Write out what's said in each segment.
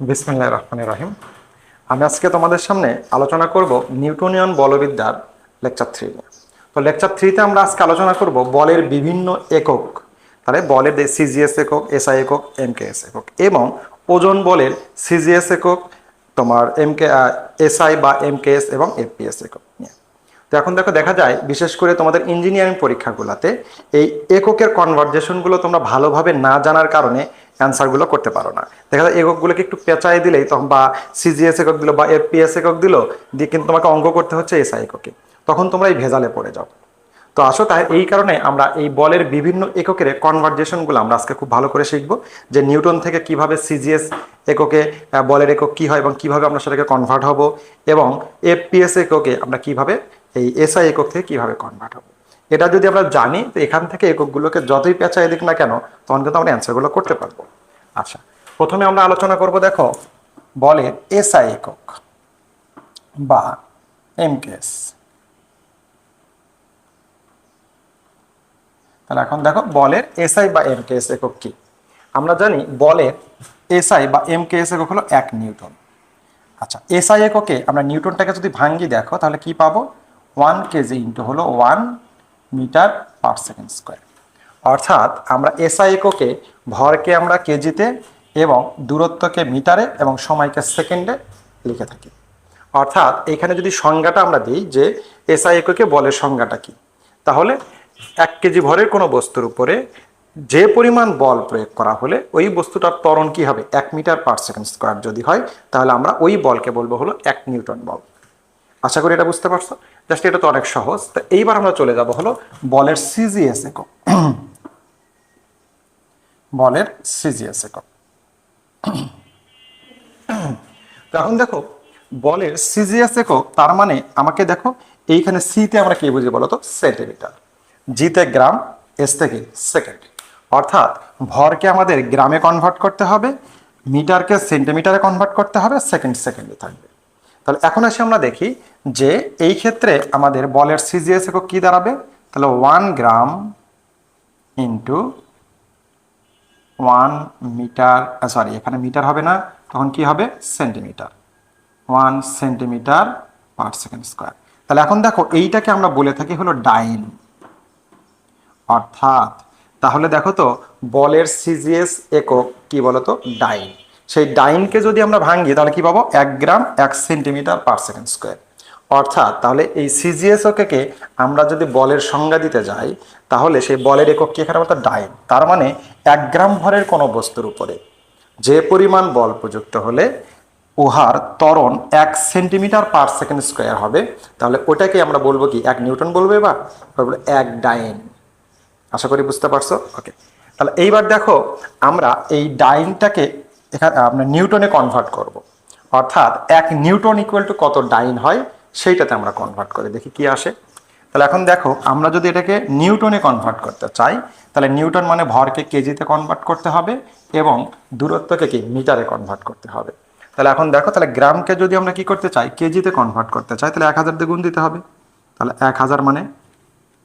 বিসমিল্লাহ রহমান রহিম। আমি আজকে তোমাদের সামনে আলোচনা করব নিউটনিয়ন বলবিদ্যার লেকচার থ্রি তো লেকচার থ্রিতে আমরা আজকে আলোচনা করব বলের বিভিন্ন একক, তাহলে বলের সিজিএস একক এসআই একক এমকেএস একক, এবং ওজন বলের সিজিএস একক, তোমার এমকে এসআই বা এমকেএস এবং এফপিএস একক নিয়ে। তো এখন দেখো, দেখা যায়, বিশেষ করে তোমাদের ইঞ্জিনিয়ারিং পরীক্ষাগুলোতে এই এককের কনভার্জেশনগুলো তোমরা ভালোভাবে না জানার কারণে অ্যান্সারগুলো করতে পারো না। দেখা যায় এককগুলোকে একটু পেঁচাই দিলেই তখন বা সিজিএস একক দিল বা এফপিএস একক দিল, দিয়ে কিন্তু তোমাকে অঙ্ক করতে হচ্ছে এসআই এককে তখন তোমরা এই ভেজালে পড়ে যাও। তো আসো তাই এই কারণে আমরা এই বলের বিভিন্ন এককের কনভার্জেশনগুলো আমরা আজকে খুব ভালো করে শিখব, যে নিউটন থেকে কীভাবে সিজিএস এককে বলের একক কি হয় এবং কীভাবে আমরা সেটাকে কনভার্ট হব এবং এফপিএস এককে আমরা কীভাবে এই এসআই একক থেকে কীভাবে কনভার্ট হব। এটা যদি আমরা জানি, তো এখান থেকে এককগুলোকে যতই পেঁচাই দিক না কেন, তখন কিন্তু আমরা অ্যান্সারগুলো করতে পারব। আচ্ছা প্রথমে আমরা আলোচনা করব, দেখো বলের এসআই একক বা এমকেএস তাহলে এখন দেখো, বলের এসআই বা এমকেএস একক কি? আমরা জানি বলের এসআই বা এমকেএস একক হলো এক নিউটন। আচ্ছা এসআই এককে আমরা নিউটনটাকে যদি ভাঙ্গি দেখো, তাহলে কি পাবো? ওয়ান কেজি ইন্টু হলো one metre per second square. অর্থাৎ আমরা এসআই এককে ভরকে আমরা কেজিতে এবং দূরত্বকে মিটারে এবং সময়কে সেকেন্ডে লিখে থাকি। অর্থাৎ এখানে যদি সংজ্ঞাটা আমরা দিই যে এসআই এককে বলের সংজ্ঞাটা কি, তাহলে এক কেজি ভরের কোনো বস্তুর উপরে যে পরিমাণ বল প্রয়োগ করা হলে ওই বস্তুটার ত্বরণ কি হবে? এক মিটার পার সেকেন্ড স্কোয়ার যদি হয়, তাহলে আমরা ওই বলকে বলব হলো এক নিউটন বল। আশা করি এটা বুঝতে পারছ? জাস্ট এটা তো অনেক সহজ। তো এইবার আমরা চলে যাব হলো বলের সিজিএস একক। বলের সিজিএস একক। তো এখন দেখো, বলের সিজিএস একক, তার মানে আমাকে দেখো, এইখানে সিতে আমরা কি বুঝি বলো তো সেন্টিমিটার জিতে গ্রাম এস থেকে সেকেন্ড। অর্থাৎ ভরকে আমাদের গ্রামে কনভার্ট করতে হবে, মিটারকে সেন্টিমিটারে কনভার্ট করতে হবে সেকেন্ড সেকেন্ডে থাকবে। তাহলে এখন আসি আমরা দেখি যে এই ক্ষেত্রে আমাদের বলের সিজিএস একক কি দাঁড়াবে? তাহলে one gram into one metre sorry এখানে মিটার হবে না, তখন কি হবে? Centimetre one centimetre per second square তাহলে এখন দেখো, এইটাকে আমরা বলে থাকি হলো ডাইন। অর্থাৎ, তাহলে দেখো তো, বলের সিজিএস একক কি বলতো? ডাইন। সেই ডাইনকে যদি আমরা ভাঙি তাহলে কি পাবো? এক গ্রাম, এক সেন্টিমিটার পার সেকেন্ড স্কোয়ার অর্থাৎ তাহলে এই সিজিএস ওকে আমরা যদি বলের সংজ্ঞা দিতে যাই, তাহলে সেই বলের একক কি এখানে? বলতো ডাইন। তার মানে এক গ্রাম ভরের কোনো বস্তুর উপরে। যে পরিমাণ বল প্রযুক্ত হলে উহার ত্বরণ এক সেন্টিমিটার পার সেকেন্ড স্কোয়ার হবে। তাহলে ওটাকে আমরা বলব কি? এক নিউটন বলব এবার? বলব এক ডাইন। আশা করি বুঝতে পারছ? ওকে তাহলে এইবার দেখো, আমরা এই ডাইনটাকে এখানে আমরা নিউটনে কনভার্ট করব। অর্থাৎ এক নিউটন ইকুয়াল টু কত ডাইন হয়, সেইটাতে আমরা কনভার্ট করে দেখি কি আসে। তাহলে এখন দেখো, আমরা যদি এটাকে নিউটনে কনভার্ট করতে চাই, তাহলে নিউটন মানে ভরকে কেজিতে কনভার্ট করতে হবে এবং দূরত্বকে কি? মিটারে কনভার্ট করতে হবে। তাহলে এখন দেখো, তাহলে গ্রামকে যদি আমরা কি করতে চাই, কেজিতে কনভার্ট করতে চাই, তাহলে এক হাজার দিয়ে গুণ দিতে হবে। তাহলে এক হাজার মানে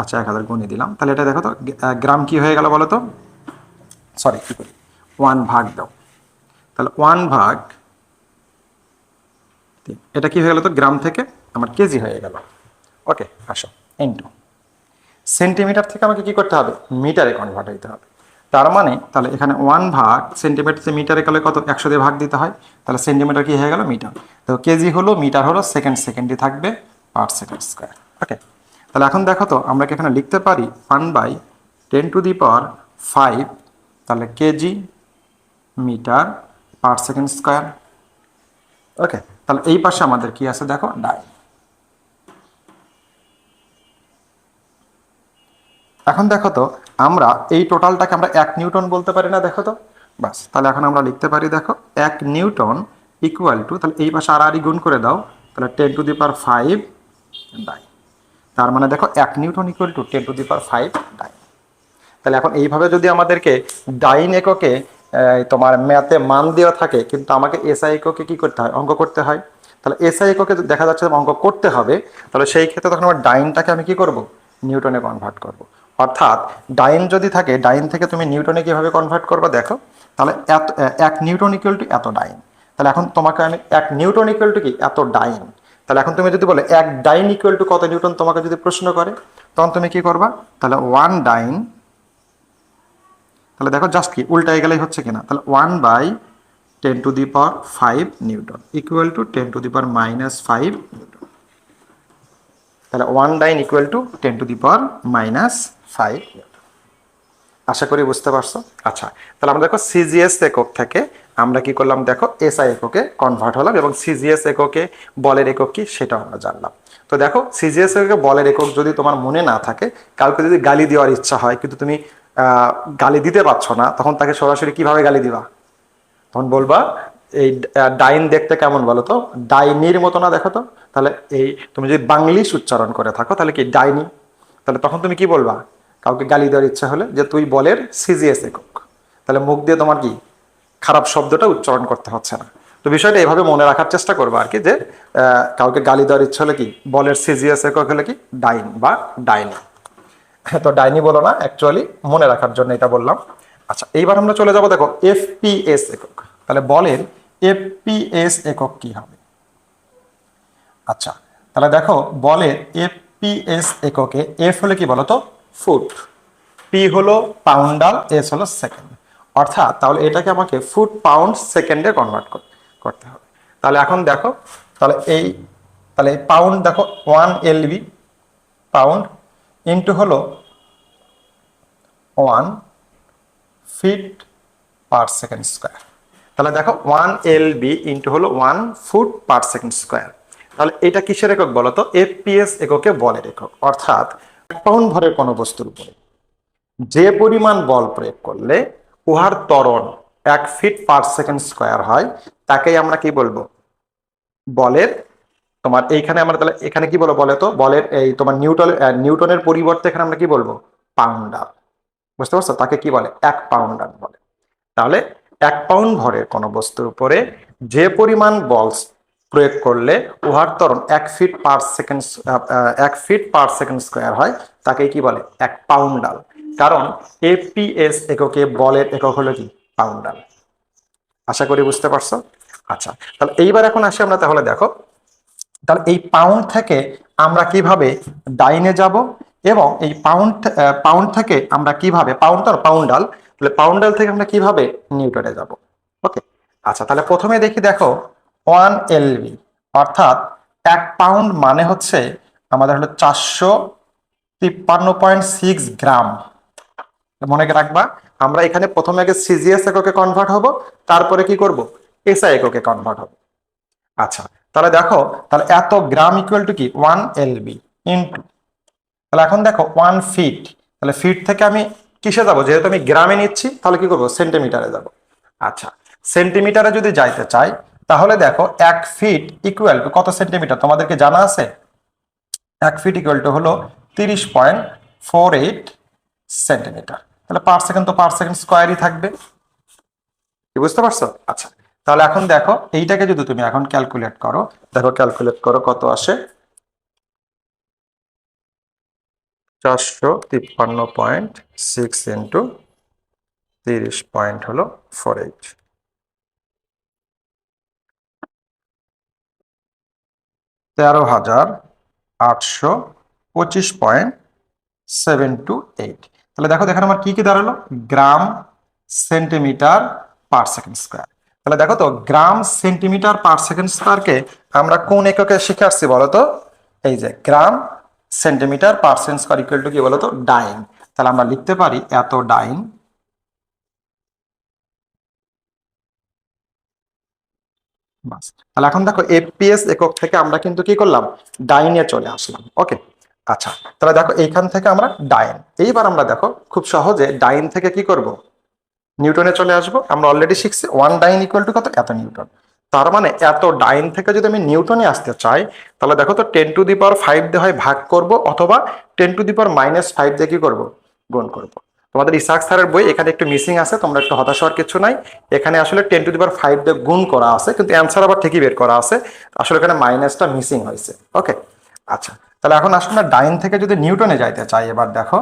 আচ্ছা এক হাজার গুণে দিলাম। তাহলে এটা দেখো তো গ্রাম কি হয়ে গেল বলো তো? সরি কি করি? ওয়ান ভাগ দাও। তাহলে ওয়ান ভাগ। এটা কি হয়ে গেল তো, গ্রাম থেকে আমার কেজি হয়ে গেল। ওকে আসো ইন্টু সেন্টিমিটার থেকে আমাকে কি করতে হবে? মিটারে কনভার্ট হইতে হবে। তার মানে তাহলে এখানে ওয়ান ভাগ সেন্টিমিটার মিটারে গেলে কত? একশো দিয়ে ভাগ দিতে হয়। তাহলে সেন্টিমিটার কি হয়ে গেল? মিটার তো কেজি হলো মিটার হলো সেকেন্ড সেকেন্ডে থাকবে পার সেকেন্ড স্কোয়ার ওকে তাহলে এখন দেখো তো, আমরা কি এখানে লিখতে পারি? One by ten to the power five তাহলে kg metre per second square. Okay, তাহলে এই পাশে আমাদের কি আছে দেখো? ডাই। এখন দেখো তো, আমরা এই টোটালটাকে আমরা এক নিউটন বলতে পারি না, দেখো তো? বাস, তাহলে এখন আমরা লিখতে পারি, দেখো, এক নিউটন ইকুয়াল টু তাহলে এই পাশে আর আরই গুণ করে দাও, তাহলে ten to the per five dyne. তার মানে দেখো, এক newton equal to ten to the per five dyne. তাহলে এখন এইভাবে যদি আমাদেরকে ডাইন এককে তোমার ম্যাথে মান দেওয়া থাকে, কিন্তু আমাকে এসআই এককে কি করতে হয়? অঙ্ক করতে হয়। তাহলে এসআই এককে দেখা যাচ্ছে অঙ্ক করতে হবে, তাহলে সেই ক্ষেত্রে তখন আমার ডাইনটাকে আমি কি করব? নিউটনে কনভার্ট করব। অর্থাৎ ডাইন যদি থাকে, ডাইন থেকে তুমি নিউটনে কীভাবে কনভার্ট করবে দেখো? তাহলে এত, এক নিউটন ইকুয়াল টু এত ডাইন। তাহলে এখন তোমাকে আমি, এক নিউটন ইকুয়াল টু কি? এত ডাইন। তাহলে এখন তুমি যদি বলে এক ডাইন ইকুয়াল টু কত নিউটন তোমাকে যদি প্রশ্ন করে, তখন তুমি কি করবা? তাহলে ওয়ান ডাইন তাহলে দেখো জাস্ট কি উল্টায় গেলেই হচ্ছে কিনা? তাহলে one by ten to the power five newton equal to ten to the power minus five newton তাহলে one dyne equal to ten to the power minus five newton আশা করি বুঝতে পারছ? আচ্ছা তাহলে আমরা দেখো সিজিএস একক থেকে আমরা কি করলাম? দেখো এসআই এককে কনভার্ট হলাম এবং সিজিএস এককে বলের একক কি? সেটাও আমরা জানলাম। তো দেখো সিজিএস এককে বলের একক যদি তোমার মনে না থাকে, কাউকে যদি গালি দেওয়ার ইচ্ছা হয়, কিন্তু তুমি গালি দিতে পারছ না, তখন তাকে সরাসরি কীভাবে গালি দিবা? তখন বলবা, এই ডাইন দেখতে কেমন বলো তো? ডাইনির মতো না দেখো তো? তাহলে এই, তুমি যদি বাংলিশ উচ্চারণ করে থাকো, তাহলে কি ডাইনি? তাহলে তখন তুমি কি বলবা? কাউকে গালি দেওয়ার ইচ্ছা হলে যে তুই বলের সিজিএস একক। তাহলে মুখ দিয়ে তোমার কি? খারাপ শব্দটা উচ্চারণ করতে হচ্ছে না। তো বিষয়টা এভাবে মনে রাখার চেষ্টা করব আর কি যে কাউকে গালি দেওয়ার ইচ্ছা হলে কি? বলের সিজিএস একক হলে কি? ডাইন বা ডাইনি। তো ডাইনি বলো না অ্যাকচুয়ালি মনে রাখার জন্য এটা বললাম। আচ্ছা এইবার আমরা চলে যাব, দেখো এফপিএস একক। তাহলে বলের এফপিএস একক কি হবে? আচ্ছা তাহলে দেখো বলের এফপিএস এককে এফ হলে কি বলতো ফুট। পি হলো পাউন্ডাল এস হলো সেকেন্ড অর্থাৎ, তাহলে এটাকে আমাকে ফুট পাউন্ড সেকেন্ডে কনভার্ট করতে হবে। তাহলে এখন দেখো, তাহলে এই, তাহলে পাউন্ড দেখো one L B pound into হলো one feet per second square. তাহলে দেখো ওয়ান এল বি ইন্টু হলো one foot per second square. তাহলে এটা কিসের একক বলো তো? এফপিএস এককে বলের একক। অর্থাৎ এক পাউন্ড ভরের কোনো বস্তুর উপরে যে পরিমাণ বল প্রয়োগ করলে উহার ত্বরণ এক ফিট পার সেকেন্ড স্কোয়ার হয়, তাকেই আমরা কি বলব? বলের তোমার এইখানে আমরা তাহলে, এখানে কি বলব বলে তো? বলের এই তোমার নিউটন নিউটনের পরিবর্তে এখানে আমরা কি বলব? পাউন্ডার। বুঝতে পারছ? তাকে কি বলে? এক পাউন্ডার বলে। তাহলে এক পাউন্ড ভরের কোনো বস্তুর উপরে যে পরিমাণ বল প্রয়োগ করলে উহার ত্বরণ এক ফিট পার সেকেন্ড এক ফিট পার সেকেন্ড স্কোয়ার হয়, তাকে কি বলে? এক পাউন্ডাল। কারণ এপিএস এককে বলের একক হলো কি? পাউন্ডাল। আশা করি বুঝতে পারছ? আচ্ছা তাহলে এইবার এখন আসি আমরা, তাহলে দেখো। তাহলে এই পাউন্ড থেকে আমরা কীভাবে ডাইনে যাব এবং এই পাউন্ড পাউন্ড থেকে আমরা কীভাবে পাউন্ড আর পাউন্ডাল তাহলে পাউন্ডাল থেকে আমরা কীভাবে নিউটনে যাব? ওকে আচ্ছা তাহলে প্রথমে দেখি দেখো ওয়ান এলবি অর্থাৎ এক পাউন্ড মানে হচ্ছে আমাদের হলো চারশো তিপ্পান্ন পয়েন্ট সিক্স গ্রাম। মনে রাখবা, আমরা এখানে প্রথমে আগে সিজিএস এককে কনভার্ট হব, তারপরে কি করব? এসআই এককে কনভার্ট হব। আচ্ছা তাহলে দেখো, তাহলে এত গ্রাম ইকুয়াল টু কি? ওয়ান এলবি ইন্টু তাহলে এখন দেখো ওয়ান ফিট তাহলে ফিট থেকে আমি কিসে যাব? যেহেতু আমি গ্রামে নিচ্ছি, তাহলে কি করব? সেন্টিমিটারে যাব। আচ্ছা সেন্টিমিটারে যদি যাইতে চাই, তাহলে দেখো, এক ফিট ইকুয়াল টু কত সেন্টিমিটার তোমাদেরকে জানা আছে? এক ফিট ইকুয়াল টু হলো তিরিশ পয়েন্ট ফোর এইট সেন্টিমিটার তাহলে পার সেকেন্ড তো পার সেকেন্ড স্কোয়ারই থাকবে। কি বুঝতে পারছ? আচ্ছা তাহলে এখন দেখো, এইটাকে যদি তুমি এখন ক্যালকুলেট করো, দেখো ক্যালকুলেট করো কত আসে? চারশো তিপ্পান্ন পয়েন্ট সিক্স ইন্টু তিরিশ পয়েন্ট হলো ফোর এইট তেরো হাজার আটশো পঁচিশ পয়েন্ট সেভেন টু এইট তাহলে দেখো দেখেন আমার কি কি দাঁড়াল? Gram centimetre per second square. তাহলে দেখো তো, গ্রাম সেন্টিমিটার পার সেকেন্ড স্কোয়ারকে আমরা কোন এককে শিখে আসছি বলো তো এই যে gram centimetre per second square equal to কি বলো তো ডাইন। তাহলে আমরা লিখতে পারি এত ডাইন। বাস। তাহলে এখন দেখো এফপিএস একক থেকে আমরা কিন্তু কি করলাম? ডাইনে চলে আসলাম। ওকে? আচ্ছা তাহলে দেখো, এইখান থেকে আমরা ডাইন। এইবার আমরা দেখো, খুব সহজে ডাইন থেকে কি করব? নিউটনে চলে আসব। আমরা অলরেডি শিখছি ওয়ান ডাইন ইকুয়াল টু কত? এত নিউটন। তার মানে এত ডাইন থেকে যদি আমি নিউটনে আসতে চাই, তাহলে দেখো তো ten to the power five দিয়ে হয় ভাগ করব অথবা ten to the power minus five দিয়ে কি করব? গুণ করব। তোমাদের ইসাক স্যারের বই, এখানে একটু মিসিং আছে, তোমরা একটু হতাশ হওয়ার কিছু নাই। এখানে আসলে ten to the power five দিয়ে গুণ করা আছে, কিন্তু অ্যান্সার আবার ঠিকই বের করা আছে। আসলে এখানে মাইনাসটা মিসিং হয়েছে। ওকে আচ্ছা তাহলে এখন আসলে ডাইন থেকে যদি নিউটনে যাইতে চাই, এবার দেখো।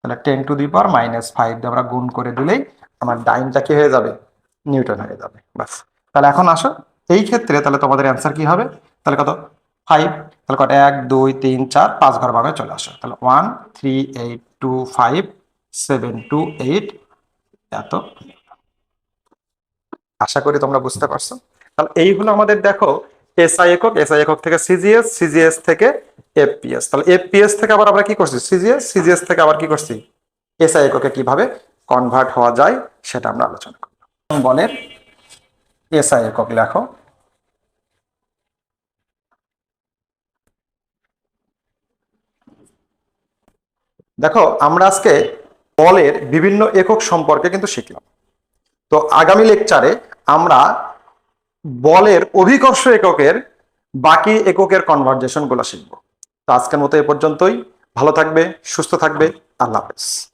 তাহলে ten to the power minus five আমরা গুণ করে দিলেই আমার ডাইনটা কি হয়ে যাবে? নিউটন হয়ে যাবে বাস তাহলে এখন আসো, এই ক্ষেত্রে তাহলে তোমাদের অ্যান্সার কি হবে? তাহলে কত? ফাইভ তাহলে কত? এক, দুই, তিন, চার, পাঁচ ঘর ভাবে চলে আসো। তাহলে one three eight two five seven two eight এত। আশা করি তোমরা বুঝতে পারছ। তাহলে এই হলো আমাদের, দেখো এসআই একক এসআই একক থেকে সিজিএস সিজিএস থেকে এফপিএস তাহলে এফপিএস থেকে আবার আমরা কি করছি? সিজিএস সিজিএস থেকে আবার কি করছি? এসআই এককে কীভাবে কনভার্ট হওয়া যায় সেটা আমরা আলোচনা করব। বলের এসআই একক লেখো। দেখো, আমরা আজকে বলের বিভিন্ন একক সম্পর্কে কিন্তু শিখলাম। তো আগামী লেকচারে আমরা বলের অভিকর্ষ এককের বাকি এককের কনভার্জেশনগুলো শিখব। তো আজকের মতো এ পর্যন্তই। ভালো থাকবে সুস্থ থাকবে। আল্লাহ হাফেজ।